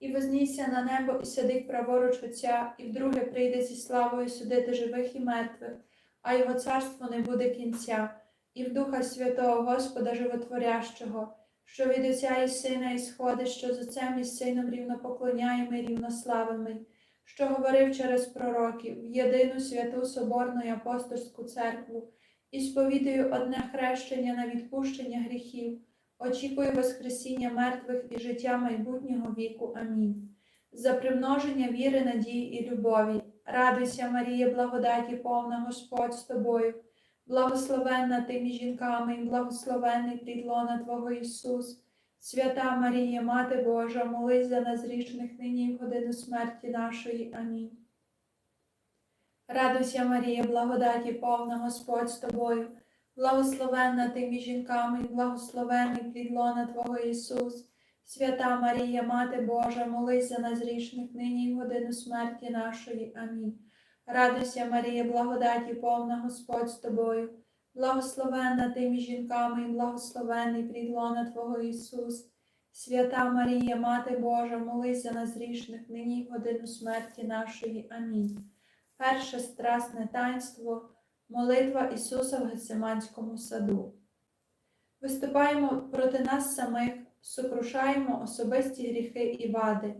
і вознісся на небо і сидить праворуч Отця, і вдруге прийде зі славою судити живих і мертвих, а його царство не буде кінця, і в Духа Святого Господа Животворящого, що від Отця і Сина ісходить, що з Отцем і Сином рівнопоклоняємо і рівнославими, що говорив через пророків, в єдину святу Соборну і апостольську церкву, і сповідаю одне хрещення на відпущення гріхів. Очікую Воскресіння мертвих і життя майбутнього віку. Амінь. За примноження віри, надії і любові. Радуйся, Марія, благодаті повна Господь з тобою, благословенна ти між жінками, і благословенний плідлона Твого Ісус. Свята Марія, Мати Божа, молись за нас грішних нині в годину смерті нашої. Амінь. Радуйся, Марія, благодаті повна Господь з тобою. Благословенна ти між жінками, благословений плід лона Твого Ісус, свята Марія, Мати Божа, молись за нас грішних нині і годину смерті нашої. Амінь. Радуйся, Марія, благодаті повна Господь з тобою, благословенна ти між жінками, благословений плід лона Твого Ісус, свята Марія, Мати Божа, молись за нас грішних нині і годину смерті нашої. Амінь. Перше страсне таїнство – Молитва Ісуса в Гециманському саду. Виступаємо проти нас самих, сокрушаємо особисті гріхи і вади,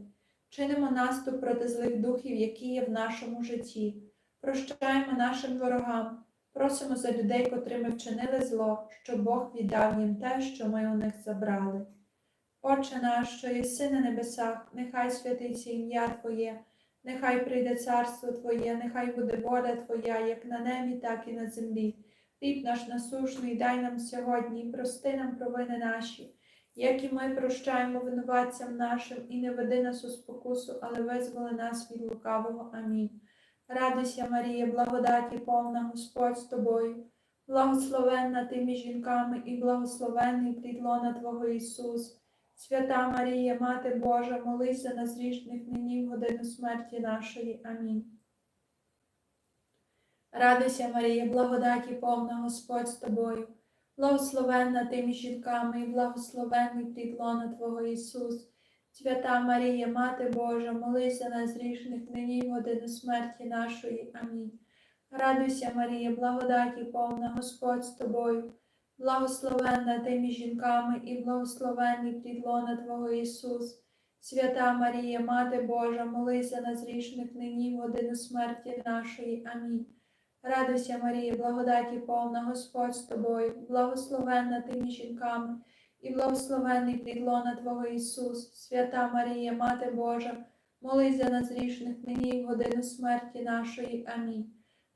чинимо наступ проти злих духів, які є в нашому житті, прощаємо нашим ворогам, просимо за людей, котрими вчинили зло, щоб Бог віддав їм те, що ми у них забрали. Отче наш, що єси на небесах, нехай святиться ім'я Твоє. Нехай прийде царство Твоє, нехай буде воля Твоя, як на небі, так і на землі. Хліб наш насушний, дай нам сьогодні, і прости нам провини наші, як і ми прощаємо винуватцям нашим, і не веди нас у спокусу, але визволи нас від лукавого. Амінь. Радуйся, Марія, благодаті, повна Господь з тобою, благословенна ти між жінками, і благословенний плід лона Твого Ісус. Свята Марія, Мати Божа, молись за нас грішних нині в годину смерті нашої. Амінь. Радуйся, Марія, благодаті повна Господь з тобою, благословенна ти між жінками і благословенний плід лона Твого Ісус. Свята Марія, Мати Божа, молись за нас грішних нині в годину смерті нашої. Амінь. Радуйся, Марія, благодаті повна Господь з тобою благословенна ти між жінками і благословенний плід лона Твого Ісус. Свята Марія, Мати Божа, молись за нас грішних нині в годину смерті нашої. Амінь. Радуйся, Марія, благодаті повна Господь з тобою, благословенна ти між жінками, і благословенний плід лона Твого Ісус, свята Марія, Мати Божа, молись за нас нині в годину смерті нашої. Амінь.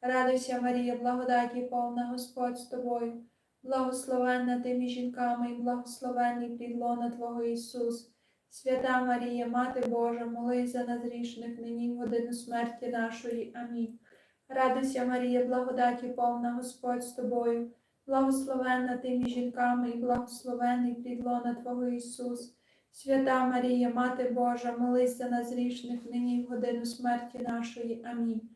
Радуйся, Марія, благодаті повна Господь з тобою, благословенна ти між жінками, і благословенний плід лона Твого Ісус. Свята Марія, Мати Божа, молись за нас грішних нині в годину смерті нашої. Амінь. Радуйся, Марія, благодаті повна Господь з тобою, благословенна ти між жінками, і благословенний плід лона Твого Ісус. Свята Марія, Мати Божа, молись за нас грішних нині в годину смерті нашої. Амінь.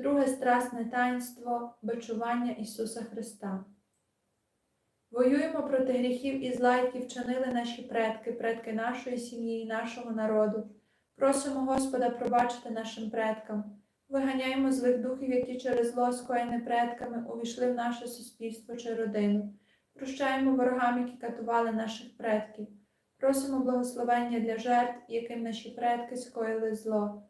Друге страсне таїнство бичування Ісуса Христа. Воюємо проти гріхів і зла, які вчинили наші предки, предки нашої сім'ї і нашого народу. Просимо Господа пробачити нашим предкам. Виганяємо злих духів, які через зло скоєне предками увійшли в наше суспільство чи родину. Прощаємо ворогам, які катували наших предків. Просимо благословення для жертв, яким наші предки скоїли зло.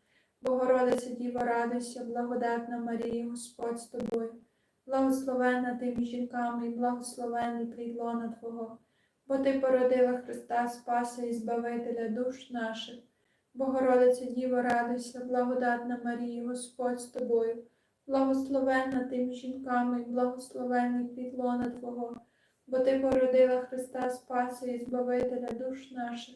Богородице Діво, радуйся, благодатна Марія, Господь з тобою, благословенна ти між жінками, і благословенний плід Твого, бо Ти породила Христа Спаса і Збавителя душ наших. Богородице Діво, радуйся, благодатна Марія, Господь з тобою, благословенна ти між жінками, і благословенний плід Твого, бо Ти породила Христа Спаса і Збавителя душ наших.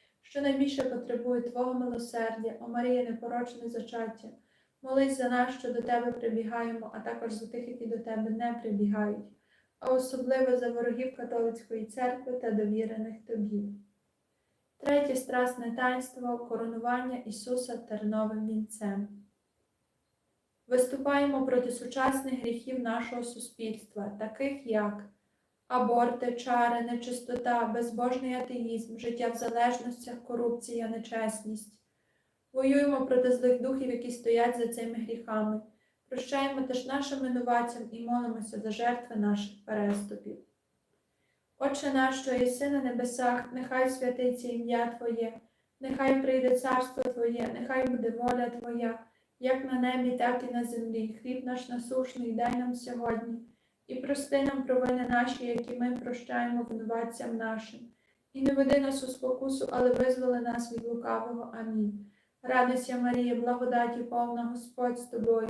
що найбільше потребує Твого милосердя, о Марія, непорочне зачаття. Молись за нас, що до Тебе прибігаємо, а також за тих, які до Тебе не прибігають, а особливо за ворогів католицької церкви та довірених Тобі. Третє страсне таїнство коронування Ісуса терновим вінцем. Виступаємо проти сучасних гріхів нашого суспільства, таких як аборти, чари, нечистота, безбожний атеїзм, життя в залежностях, корупція, нечесність. Воюємо проти злих духів, які стоять за цими гріхами. Прощаємо теж нашим винуватцям і молимося за жертви наших переступів. Отче наш, що єси на небесах, нехай святиться ім'я Твоє, нехай прийде царство Твоє, нехай буде воля Твоя, як на небі, так і на землі. Хліб наш насушний дай нам сьогодні, і прости нам провини наші, які ми прощаємо винуватцям нашим. І не веди нас у спокусу, але визволи нас від лукавого. Амінь. Радуйся, Марія, благодаті повна Господь з тобою,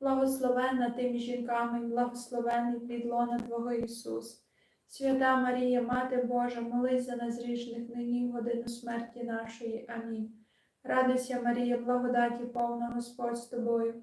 благословенна ти між жінками, і благословенний плід лона Твого Ісус. Свята Марія, Мати Божа, молись за нас грішних нині в годину смерті нашої. Амінь. Радуйся, Марія, благодаті повна Господь з тобою,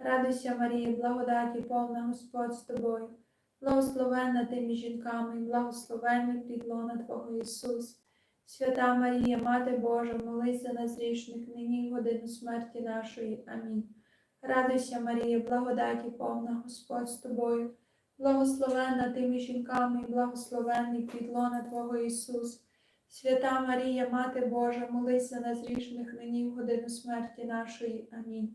Радуйся, Марія, благодаті повна Господь з тобою, благословенна ти між жінками, і благословенний плід лона Твого Ісус. Свята Марія, Мати Божа, молись за нас грішних нині годину смерті нашої. Амінь. Радуйся, Марія, благодаті повна Господь з тобою, благословенна ти між жінками, і благословенний плід лона Твого Ісус. Свята Марія, Мати Божа, молись за нас грішних нині в годину смерті нашої. Амінь.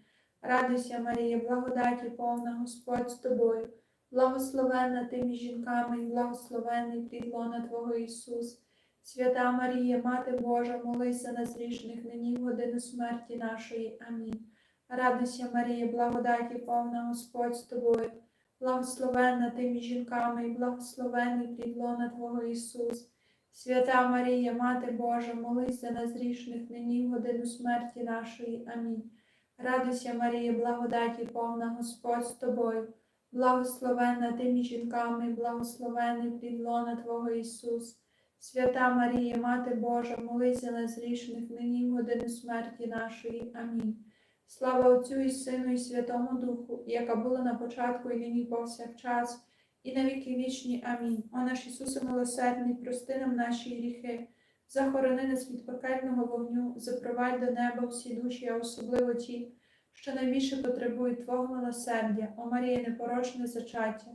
Радуйся, Марія, благодаті повна Господь з тобою, благословенна ти між жінками, і благословенний плід лона Твого Ісус. Свята Марія, Мати Божа, молись за нас грішних нині в годину смерті нашої. Амінь. Радуйся, Марія, благодаті повна Господь з тобою, благословенна ти між жінками, і благословенний плід лона Твого Ісус. Свята Марія, Мати Божа, молись за нас грішних нині в годину смерті нашої. Амінь. Радуйся, Марія, благодаті повна Господь з тобою, благословенна ти між жінками, і благословенний плід лона Твого Ісус. Свята Марія, Мати Божа, молись за нас нині в годину смерті нашої. Амінь. Слава Отцю і Сину, і Святому Духу, яка була на початку і нині повсякчас, і на віки вічні. Амінь. О наш Ісусе милосердний, прости нам наші гріхи, захорони нас від пекельного вогню, запровадь до неба всі душі, а особливо ті, що найбільше потребують Твого милосердя, о Марія, непорочне зачаття.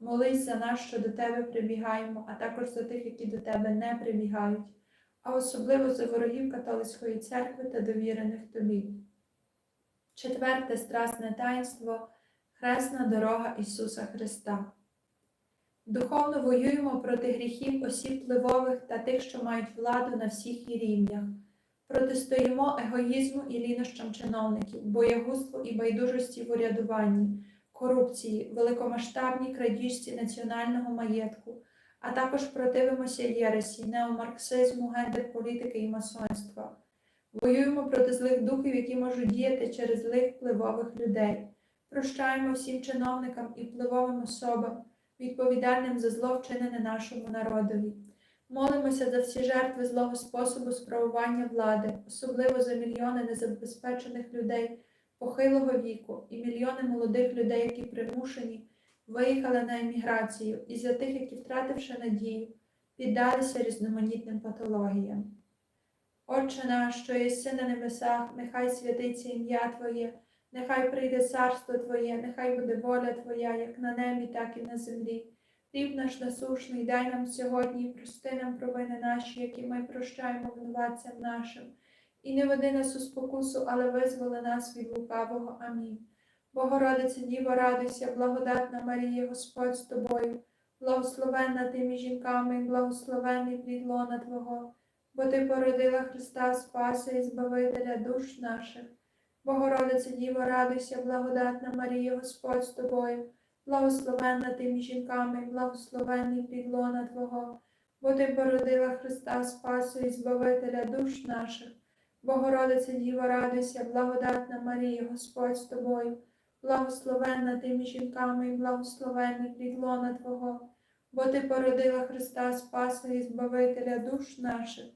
Молись за нас, що до Тебе прибігаємо, а також за тих, які до Тебе не прибігають, а особливо за ворогів католицької церкви та довірених Тобі. Четверте страсне таїнство Хресна дорога Ісуса Христа. Духовно воюємо проти гріхів осіб впливових та тих, що мають владу на всіх її рівнях. Протистоїмо егоїзму і лінощам чиновників, боягузтву і байдужості в урядуванні, корупції, великомасштабній крадіжці національного маєтку, а також противимося єресі, неомарксизму, гендер-політики і масонства. Воюємо проти злих духів, які можуть діяти через злих впливових людей. Прощаємо всім чиновникам і впливовим особам, відповідальним за зло вчинене нашому народові. Молимося за всі жертви злого способу справування влади, особливо за мільйони незабезпечених людей похилого віку і мільйони молодих людей, які примушені виїхали на еміграцію, і за тих, які, втративши надію, піддалися різноманітним патологіям. Отче наш, що єси на небесах, нехай святиться ім'я Твоє, нехай прийде царство Твоє, нехай буде воля Твоя, як на небі, так і на землі. Хліб наш насушний, дай нам сьогодні і прости нам провини наші, які ми прощаємо винуватцям нашим. І не веди нас у спокусу, але визволи нас від лукавого. Амінь. Богородице Діво, радуйся, благодатна Марія, Господь з тобою, благословенна ти між жінками, і благословенний плід лона Твого, бо ти породила Христа Спаса і Збавителя душ наших. Богородице Діво, радуйся, благодатна Марія, Господь з тобою, благословенна ти між жінками, благословенний плід лона Твого, бо ти породила Христа Спасу і Збавителя душ наших. Богородице Діво, радуйся, благодатна Марія, Господь з тобою, благословенна ти між жінками благословенний плід лона Твого, бо ти породила Христа Спаса і Збавителя душ наших.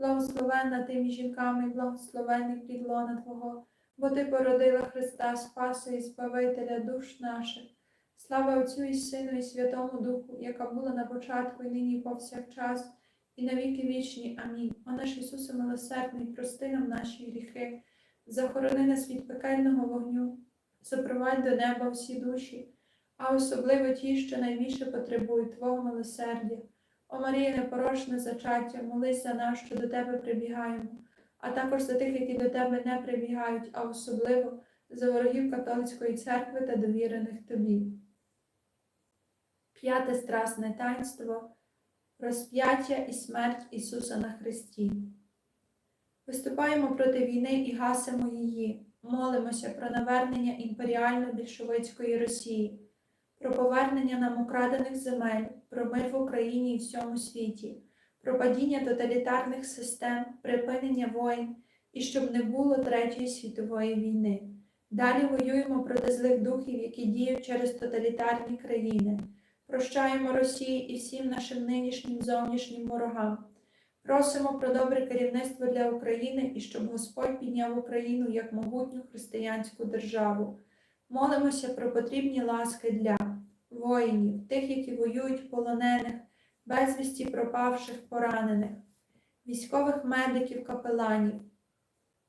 благословенна ти між жінками, і благословенний плід лона Твого, бо ти породила Христа Спаса і Збавителя душ наших. Слава Отцю і Сину, і Святому Духу, яка була на початку, і нині, і повсякчас, і на віки вічні. Амінь. О наш Ісусе милосердний, прости нам наші гріхи, захорони нас від пекельного вогню, запровадь до неба всі душі, а особливо ті, що найбільше потребують Твого милосердя. О Марія, непорочне зачаття, молись за нас, що до Тебе прибігаємо, а також за тих, які до Тебе не прибігають, а особливо за ворогів католицької церкви та довірених Тобі. П'яте страсне таїнство розп'яття і смерть Ісуса на Христі. Виступаємо проти війни і гасимо її, молимося про навернення імперіально-більшовицької Росії, про повернення нам украдених земель, про мир в Україні і всьому світі, про падіння тоталітарних систем, припинення воїн і щоб не було Третьої світової війни. Далі воюємо проти злих духів, які діють через тоталітарні країни. Прощаємо Росії і всім нашим нинішнім зовнішнім ворогам. Просимо про добре керівництво для України і щоб Господь підняв Україну як могутню християнську державу. Молимося про потрібні ласки для воїнів, тих, які воюють полонених, безвісті пропавших, поранених, військових медиків, капеланів,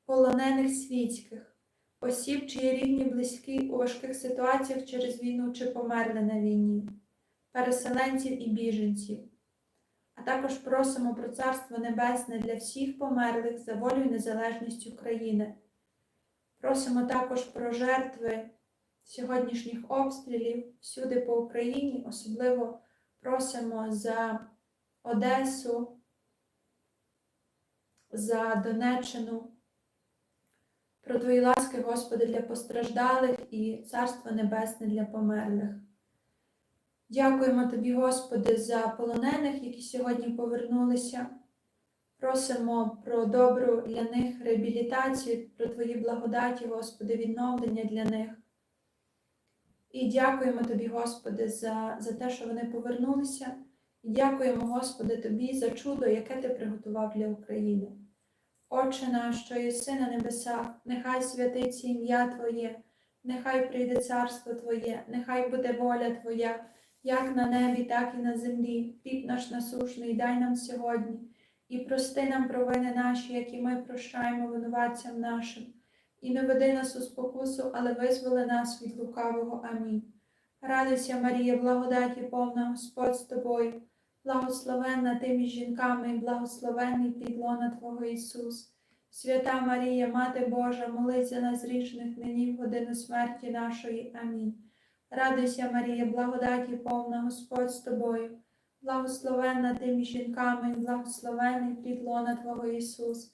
полонених світських, осіб, чиї рідні близькі у важких ситуаціях через війну чи померли на війні переселенців і біженців, а також просимо про Царство Небесне для всіх померлих за волю і незалежність України. Просимо також про жертви сьогоднішніх обстрілів всюди по Україні, особливо просимо за Одесу, за Донеччину. Про Твої ласки, Господи, для постраждалих і Царство Небесне для померлих. Дякуємо Тобі, Господи, за полонених, які сьогодні повернулися. Просимо про добру для них реабілітацію, про Твої благодаті, Господи, відновлення для них. І дякуємо Тобі, Господи, за, за те, що вони повернулися. І дякуємо, Господи, Тобі за чудо, яке Ти приготував для України. Отче наш, що єси на небесах, нехай святиться ім'я Твоє, нехай прийде царство Твоє, нехай буде воля Твоя як на небі, так і на землі. Хліб наш насушний дай нам сьогодні, і прости нам провини наші, які ми прощаємо винуватцям нашим. І не веди нас у спокусу, але визволи нас від лукавого. Амінь. Радуйся, Марія, благодаті повна Господь з тобою, благословенна ти між жінками, і благословенний плід лона Твого Ісус. Свята Марія, Мати Божа, молись за нас грішних нині в годину смерті нашої. Амінь. Радуйся, Марія, благодаті повна Господь з тобою, благословенна ти між жінками, і благословенний плід лона Твого Ісус.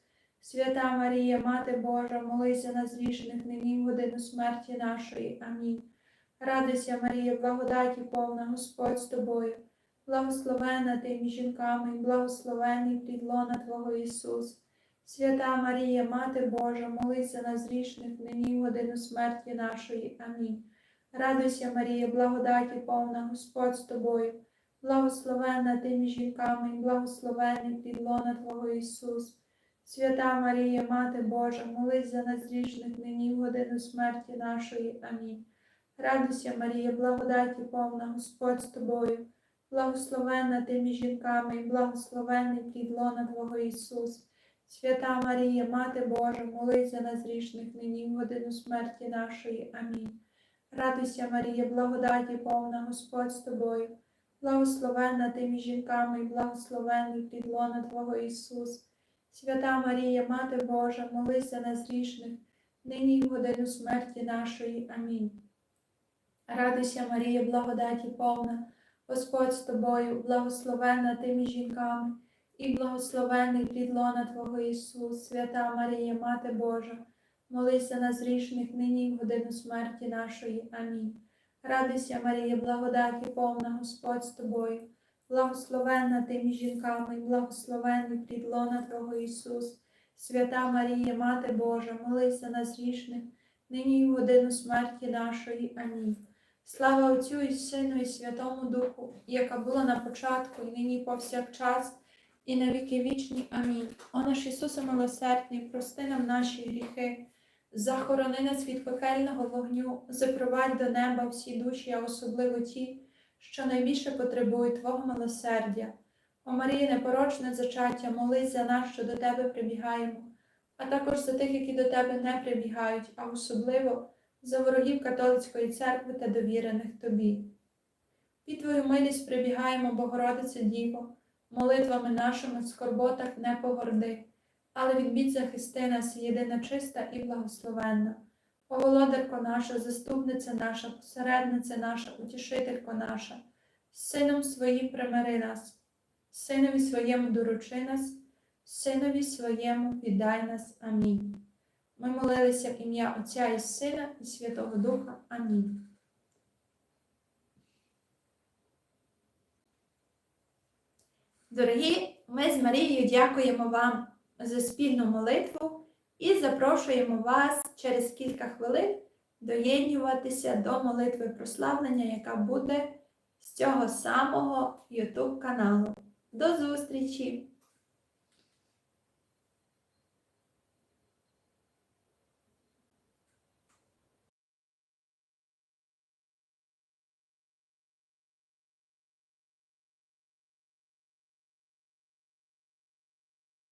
Свята Марія, Мати Божа, молися нас грішних нині в годину смерті нашої. Амінь. Радуйся, Марія, благодаті повна Господь з тобою, благословенна ти між жінками, і благословений плід лона Твого Ісус. Свята Марія, Мати Божа, молися нас грішних нині годину смерті нашої. Амінь. Радуйся, Марія, благодаті повна Господь з тобою, благословенна ти жінками, і благословений плід лона Твого Ісус. Свята Марія, Мати Божа, молись за нас грішних нині в годину смерті нашої. Амінь. Радуйся, Марія, благодаті повна Господь з тобою, благословенна ти між жінками, і благословений плід лона Твого Ісус. Свята Марія, Мати Божа, молись за нас грішних нині в годину смерті нашої. Амінь. Радуйся, Марія, благодаті повна Господь з тобою, благословенна ти між жінками, і благословений плід лона Твого Ісус. Свята Марія, Мати Божа, молись за нас грішних, нині і в годину смерті нашої. Амінь. Радуйся, Марія, благодаті повна, Господь з тобою, благословенна ти між жінками, і благословений плід лона Твого Ісус, свята Марія, Мати Божа, молись за нас грішних, нині і в годину смерті нашої. Амінь. Радуйся, Марія, благодаті повна, Господь з тобою, благословенна ти між жінками, і благословений плід лона Твого Ісус, свята Марія, Мати Божа, молись за нас грішних, нині і в годину смерті нашої. Амінь. Слава Отцю і Сину, і Святому Духу, яка була на початку, і нині повсякчас, і на віки вічні. Амінь. О наш Ісусе милосердний, прости нам наші гріхи, захорони нас від пекельного вогню, запровадь до неба всі душі, а особливо ті, що найбільше потребують Твого милосердя. О Марії, непорочне зачаття, молись за нас, що до Тебе прибігаємо, а також за тих, які до Тебе не прибігають, а особливо за ворогів католицької церкви та довірених Тобі. Під Твою милість прибігаємо, Богородице Діво, молитвами нашими в скорботах не погорди, але від бід захисти нас, єдина чиста і благословенна. О, володарко наша, заступниця наша, посередниця наша, утішителько наша, сином своїм примири нас, синові своєму доручи нас, синові своєму віддай нас. Амінь. Ми молилися в ім'я Отця і Сина і Святого Духа. Амінь. Дорогі, ми з Марією дякуємо вам за спільну молитву і запрошуємо вас через кілька хвилин доєднюватися до молитви прославлення, яка буде з цього самого YouTube каналу. До зустрічі!